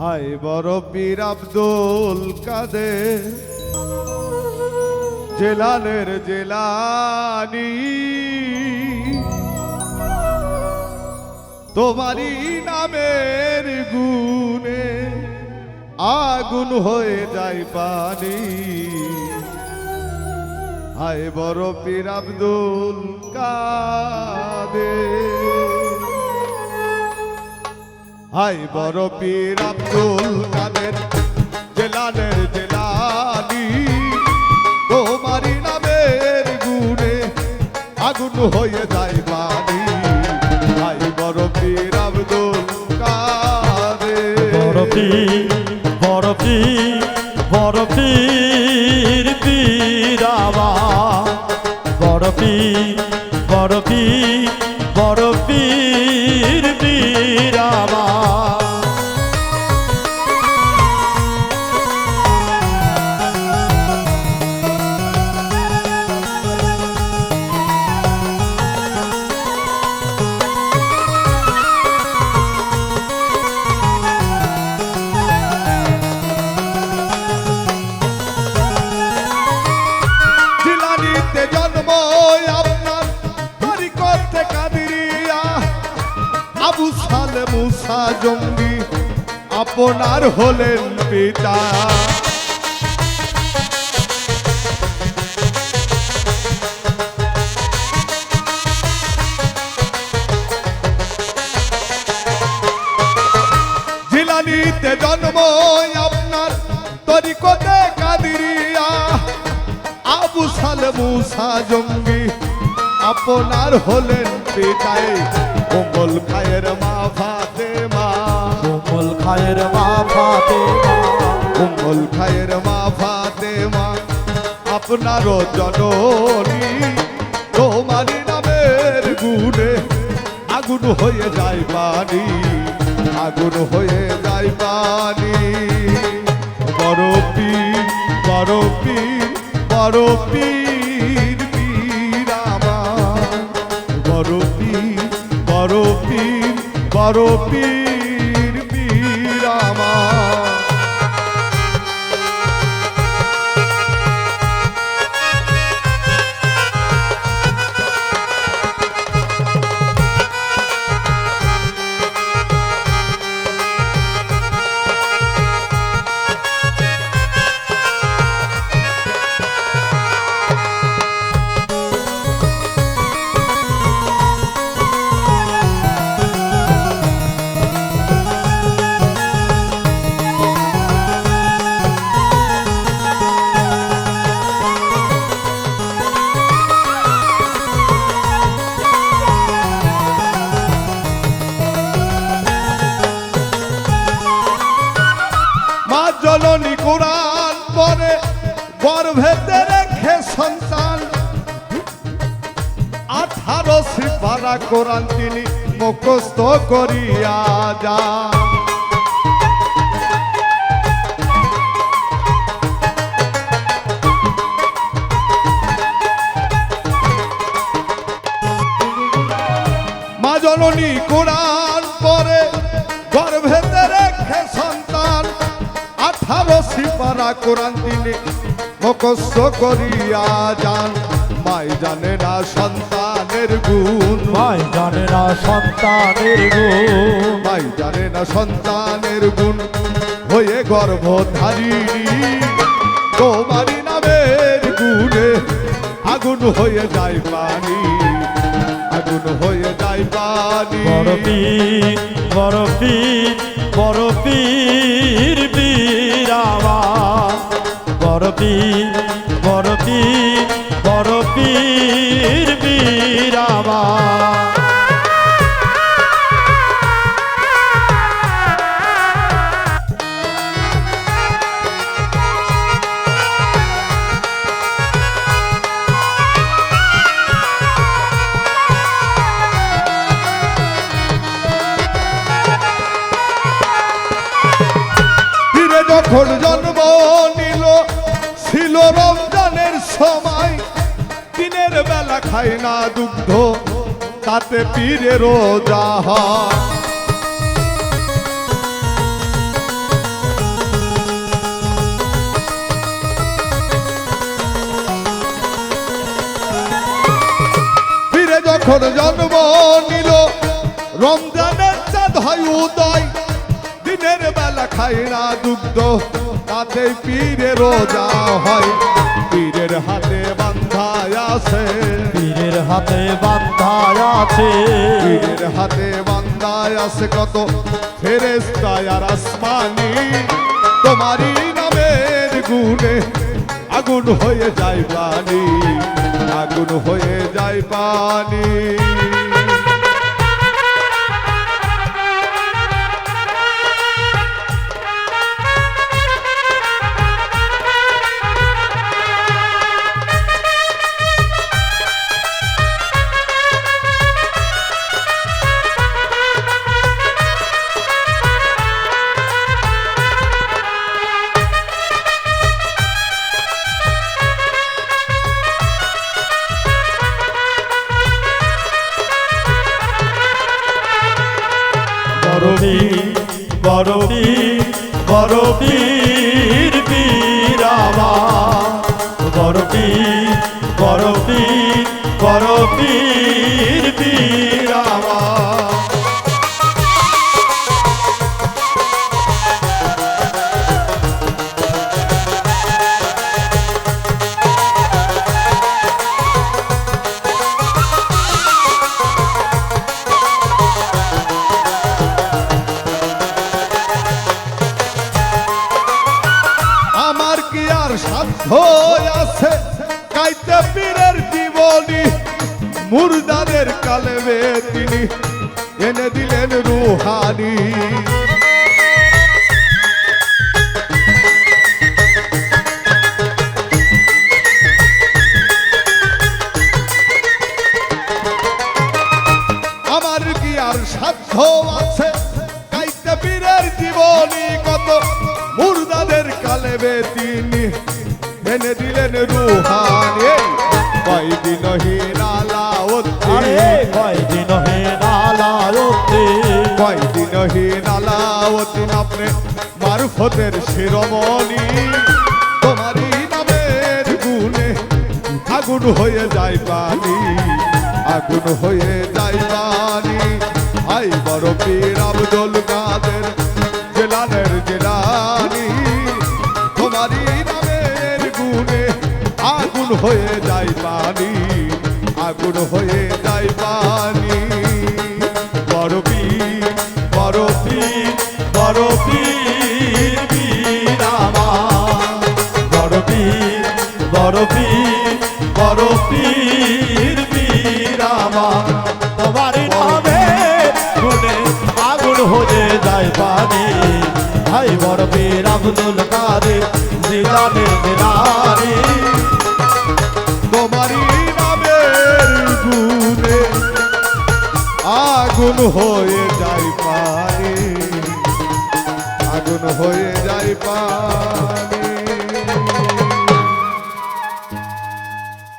High বড় পীর আব্দুল কাদের। জেলানের জেলানি। তোমারই নামের গুণে আগুন হয়ে যায় পানি। হায় বড় পীর আব্দুল কাদের। হাই বড় পীর আব্দুল কাদের জেলানের জেলানি তোমারই নামের গুণে আগুন হয়ে যায় বাণী হাই বড় পীর আব্দুল কাদের। বরফি বরফি বরফির পীরাবা বরফি বরফি বরফির পীরাবা জিলানিতে জঙ্গি আপনার হলেন পিতা। জিলানিতে জন্ম, আপনার তরিকতে কাদিরিয়া। আবু সালে মুসা জঙ্গি আপনার হলেন পিতাই। মঙ্গল খায়ের মা ফাতে মা কোমল খায়ের মা ফাতে মঙ্গল খায়ের মা ফাতে মা আপনারও জননী। তোমারই নামের গুণে আগুন হয়ে যায় পানি, আগুন হয়ে যায় পানি। বড় পীর বড় পীর বড় পীর সিপারা কোরআন তিনি মুখস্থ করিয়া মা জননী কোরআন পরে গর্ভেতে রেখে সন্তান আঠারো সিপারা কোরআন তিনি মুখস্থ করিয়া যান। মাই জানে না সন্তানের গুণ। মাই জানে না সন্তানের গো মাই জানে না সন্তানের গুণ। হয়ে গর্ভধারিণী তোমারই নামের গুণে আগুন হয়ে যায় পানি। আগুন হয়ে যায় পানি। বরফি বরফি বরফির বীরাবা বরফি বরফি যখন জন্ম নিল, ছিল রমজানের সময়। দিনের বেলা খাই না দুগ্ধ, তাতে পীরে রোজা হয়। যখন জন্ম নিল, রমজানের চাঁদ হয় উদয়। খাই না দুগ্ধ তাতে পীরে রোজা হয়। পীরের হাতে বান্ধা আছে। পীরের হাতে বান্ধা আছে। পীরের হাতে বান্ধা আছে কত ফেরেস্তায় আর আসমানি। তোমারই নামের গুণে আগুন হয়ে যায় পানি আগুন হয়ে যায় পানি বরবি বরবি বরবীর বীরাবা বরবি বরবি বরবীর বীরাবা তিনি এনে দিলেন রুহানি। আমার কি আর সাধ্য আছে? কাইতে পীরের জীবনী কত? মুর্দাদের কালেবে তিনি এনে দিলেন রুহানি। আলাওদ্দিন আপনি শিরোমণি। তোমারই নামের আগুন হয়ে যায় পানি আগুন হয়ে যায় পানি আই বড় পীর আব্দুল কাদের জেলানের জেলানি। তোমারই নামের গুণে আগুন হয়ে যায় পানি আগুন হয়ে যায় পানি বরবি বরবীর বীরাবা তোমার নামে গুনে আগুন হয়ে যায় পানি। ভাই বরবীর আব্দুল কাদের আগুন হয়ে